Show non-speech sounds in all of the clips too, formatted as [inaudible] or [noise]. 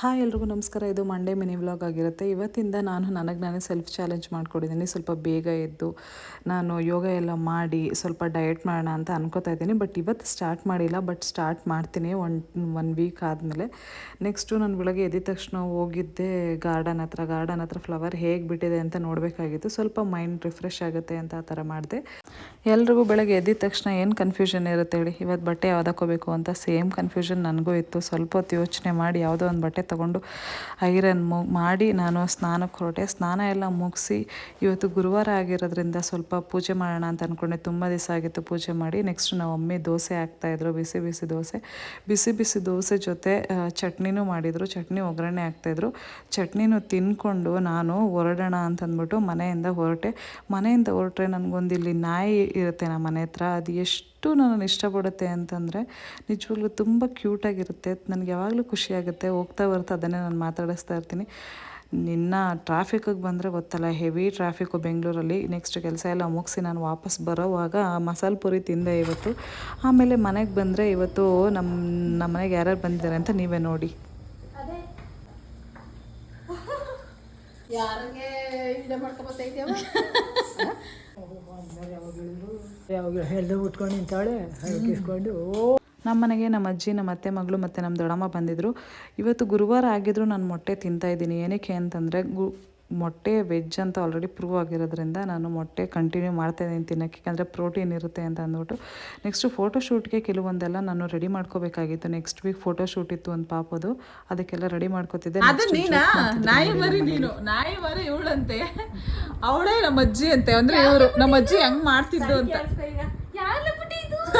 Hi ಎಲ್ರಿಗೂ ನಮಸ್ಕಾರ. ಇದು ಮಂಡೇ ಮಿನಿ ವ್ಲಾಗ್ ಆಗಿರುತ್ತೆ. ಇವತ್ತಿಂದ ನಾನು ನನಗೆ ನಾನೇ ಸೆಲ್ಫ್ ಚಾಲೆಂಜ್ ಮಾಡ್ಕೊಂಡಿದ್ದೀನಿ. ಸ್ವಲ್ಪ ಬೇಗ ಎದ್ದು ನಾನು ಯೋಗ ಎಲ್ಲ ಮಾಡಿ ಸ್ವಲ್ಪ ಡಯಟ್ ಮಾಡೋಣ ಅಂತ ಅನ್ಕೋತಾ ಇದ್ದೀನಿ. ಬಟ್ ಇವತ್ತು ಸ್ಟಾರ್ಟ್ ಮಾಡಿಲ್ಲ. ಬಟ್ ಸ್ಟಾರ್ಟ್ ಮಾಡ್ತೀನಿ ಒನ್ ಒನ್ ವೀಕ್ ಆದಮೇಲೆ. ನೆಕ್ಸ್ಟು ನಾನು ಬೆಳಗ್ಗೆ ಎದ್ದ ತಕ್ಷಣ ಹೋಗಿದ್ದೆ ಗಾರ್ಡನ್ ಹತ್ರ. ಗಾರ್ಡನ್ ಹತ್ರ ಫ್ಲವರ್ ಹೇಗೆ ಬಿಟ್ಟಿದೆ ಅಂತ ನೋಡಬೇಕಾಗಿತ್ತು. ಸ್ವಲ್ಪ ಮೈಂಡ್ ರಿಫ್ರೆಶ್ ಆಗುತ್ತೆ ಅಂತ ಆ ಥರ ಮಾಡಿದೆ. ಎಲ್ರಿಗೂ ಬೆಳಗ್ಗೆ ಎದ್ದಿದ ತಕ್ಷಣ ಏನು ಕನ್ಫ್ಯೂಷನ್ ಇರುತ್ತೆ ಹೇಳಿ. ಇವತ್ತು ಬಟ್ಟೆ ಹಾಕೋಬೇಕು ಅಂತ ಸೇಮ್ ಕನ್ಫ್ಯೂಷನ್ ನನಗೂ ಇತ್ತು. ಸ್ವಲ್ಪ ಹೊತ್ತು ಯೋಚನೆ ಮಾಡಿ ಯಾವುದೋ ಒಂದು ಬಟ್ಟೆ ತೊಗೊಂಡು ಐರನ್ ಮು, ಮಾಡಿ ನಾನು ಸ್ನಾನಕ್ಕೆ ಹೊರಟೆ ಸ್ನಾನ ಎಲ್ಲ ಮುಗಿಸಿ ಇವತ್ತು ಗುರುವಾರ ಆಗಿರೋದ್ರಿಂದ ಸ್ವಲ್ಪ ಪೂಜೆ ಮಾಡೋಣ ಅಂತ ಅಂದ್ಕೊಂಡೆ ತುಂಬ ದಿವಸ ಆಗಿತ್ತು ಪೂಜೆ ಮಾಡಿ. ನೆಕ್ಸ್ಟ್ ನಾವು ಒಮ್ಮೆ ದೋಸೆ ಹಾಕ್ತಾಯಿದ್ರು ಬಿಸಿ ಬಿಸಿ ದೋಸೆ. ಬಿಸಿ ಬಿಸಿ ದೋಸೆ ಜೊತೆ ಚಟ್ನಿನೂ ಮಾಡಿದರು. ಚಟ್ನಿ ಒಗ್ಗರಣೆ ಹಾಕ್ತಾಯಿದ್ರು ಚಟ್ನಿನೂ ತಿನ್ಕೊಂಡು ನಾನು ಹೊರಡೋಣ ಅಂತಂದ್ಬಿಟ್ಟು ಮನೆಯಿಂದ ಹೊರಟೆ. ಮನೆಯಿಂದ ಹೊರಟ್ರೆ ನನಗೊಂದು ಇಲ್ಲಿ ನಾಯಿ ಇರುತ್ತೆ ನಮ್ಮ ಮನೆ ಹತ್ರ. ಅದು ಎಷ್ಟು ನನ್ನನ್ನು ಇಷ್ಟಪಡುತ್ತೆ ಅಂತಂದರೆ ನಿಜವಾಗ್ಲೂ ತುಂಬ ಕ್ಯೂಟಾಗಿರುತ್ತೆ. ನನಗೆ ಯಾವಾಗಲೂ ಖುಷಿ ಆಗುತ್ತೆ ಹೋಗ್ತಾ ಬರ್ತಾ ಅದನ್ನೇ ನಾನು ಮಾತಾಡಿಸ್ತಾ ಇರ್ತೀನಿ. ನಿನ್ನ ಟ್ರಾಫಿಕ್ಕಿಗೆ ಬಂದರೆ ಗೊತ್ತಲ್ಲ ಹೆವಿ ಟ್ರಾಫಿಕ್ಕು ಬೆಂಗಳೂರಲ್ಲಿ. ನೆಕ್ಸ್ಟ್ ಕೆಲಸ ಎಲ್ಲ ಮುಗಿಸಿ ನಾನು ವಾಪಸ್ ಬರೋವಾಗ ಮಸಾಲೆ ಪುರಿ ತಿಂದೆ ಇವತ್ತು. ಆಮೇಲೆ ಮನೆಗೆ ಬಂದರೆ ಇವತ್ತು ನಮ್ಮ ನಮ್ಮ ಮನೆಗೆ ಯಾರ್ಯಾರು ಬಂದಿದ್ದಾರೆ ಅಂತ ನೀವೇ ನೋಡಿ. [laughs] ಯಾರಿಗೆ [laughs] ಯಾವಾಗ ಉಟ್ಕೊಂಡು ನಿಂತಾಳೆ ಹರಕಿಸ್ಕೊಂಡು ನಮ್ಮ ಮನೆಗೆ ನಮ್ಮ ಅಜ್ಜಿ ನಮ್ಮ ಅತ್ತೆ ಮಗಳು ಮತ್ತು ನಮ್ಮ ದೊಡ್ಡಮ್ಮ ಬಂದಿದ್ದರು ಇವತ್ತು ಗುರುವಾರ ಆಗಿದ್ರು ನಾನು ಮೊಟ್ಟೆ ತಿಂತಾ ಇದ್ದೀನಿ. ಏನಕ್ಕೆ ಅಂತಂದರೆ ಗು ಮೊಟ್ಟೆ ವೆಜ್ ಅಂತ ಆಲ್ರೆಡಿ ಪ್ರೂವ್ ಆಗಿರೋದ್ರಿಂದ ನಾನು ಮೊಟ್ಟೆ ಕಂಟಿನ್ಯೂ ಮಾಡ್ತಾ ಇದ್ದೀನಿ ತಿನ್ನೋಕ್ಕೆ. ಯಾಕಂದರೆ ಪ್ರೋಟೀನ್ ಇರುತ್ತೆ ಅಂತ ಅಂದ್ಬಿಟ್ಟು. ನೆಕ್ಸ್ಟು ಫೋಟೋಶೂಟ್ಗೆ ಕೆಲವೊಂದೆಲ್ಲ ನಾನು ರೆಡಿ ಮಾಡ್ಕೋಬೇಕಾಗಿತ್ತು. ನೆಕ್ಸ್ಟ್ ವೀಕ್ ಫೋಟೋಶೂಟ್ ಇತ್ತು ಒಂದು ಪಾಪದು. ಅದಕ್ಕೆಲ್ಲ ರೆಡಿ ಮಾಡ್ಕೋತಿದ್ದೆ. ಅದು ನೀನಾ? ನಾಯಿ ಮರಿ ನೀನು. ನಾಯಿ ಮರಿ ಇವಳಂತೆ. ಅವಳೇ ನಮ್ಮ ಅಜ್ಜಿ ಅಂತೆ. ಅಂದ್ರೆ ಇವರು ನಮ್ಮ ಅಜ್ಜಿ ಹೆಂಗ್ ಮಾಡ್ತಿದ್ದು ಅಂತ. [laughs]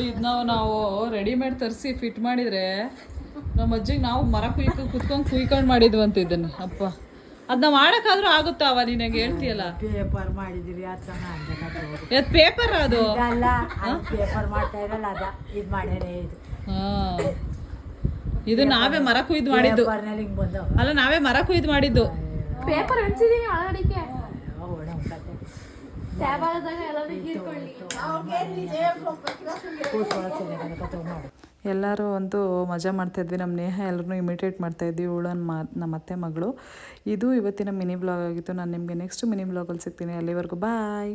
ಇದ್? ನಾವು ನಾವು ರೆಡಿಮೇಡ್ ತರಿಸಿ ಫಿಟ್ ಮಾಡಿದ್ರೆ ನಮ್ಮ ಅಜ್ಜಿಗೆ ನಾವು ಮರ ಕುಯ್ಕ ಕುತ್ಕೊಂಡ್ ಕುಯ್ಕೊಂಡ್ ಮಾಡಿದ್ವಿ ಅಂತ ಇದನ್ನ. ಅಪ್ಪ. ಅದನ್ನ ಮಾಡಕ್ಕಾದ್ರೂ ಅವ ನಿನಗೆ ಹೇಳ್ತೀಯಲ್ಲ? ಪೇಪರ್ ಮಾಡಿದಿರಿ ಅದು? ಪೇಪರ್ ಅದು ಅಲ್ಲ ಪೇಪರ್ ಮಾಡ್ತಾ ಇರಲ್ಲ ಅದ ಇದು ಮಾಡ್ಯಾರೇ ಇದು. ಇದು ನಾವೇ ಮರ ಕುಯ್ದು ಮಾಡಿದ್ದು. ಅಲ್ಲ ನಾವೇ ಮರ ಕುಯ್ದು ಮಾಡಿದ್ದು. ಪೇಪರ್ ಹಂಚಿದೀನಿ ಒಳಗಡಿಕೆ ಎಲ್ಲರೂ ಒಂದು ಮಜಾ ಮಾಡ್ತಾಯಿದ್ವಿ ನಮ್ಮ ನೇಹ ಎಲ್ಲರೂ ಇಮಿಟೇಟ್ ಮಾಡ್ತಾಯಿದ್ವಿ ಇವಳನ್ನ ಮಾ ನಮ್ಮ ಅತ್ತೆ ಮಗಳು. ಇದು ಇವತ್ತಿನ ಮಿನಿ ಬ್ಲಾಗ್ ಆಗಿತ್ತು. ನಾನು ನಿಮಗೆ ನೆಕ್ಸ್ಟ್ ಮಿನಿ ಬ್ಲಾಗಲ್ಲಿ ಸಿಗ್ತೀನಿ. ಅಲ್ಲಿವರೆಗೂ ಬಾಯ್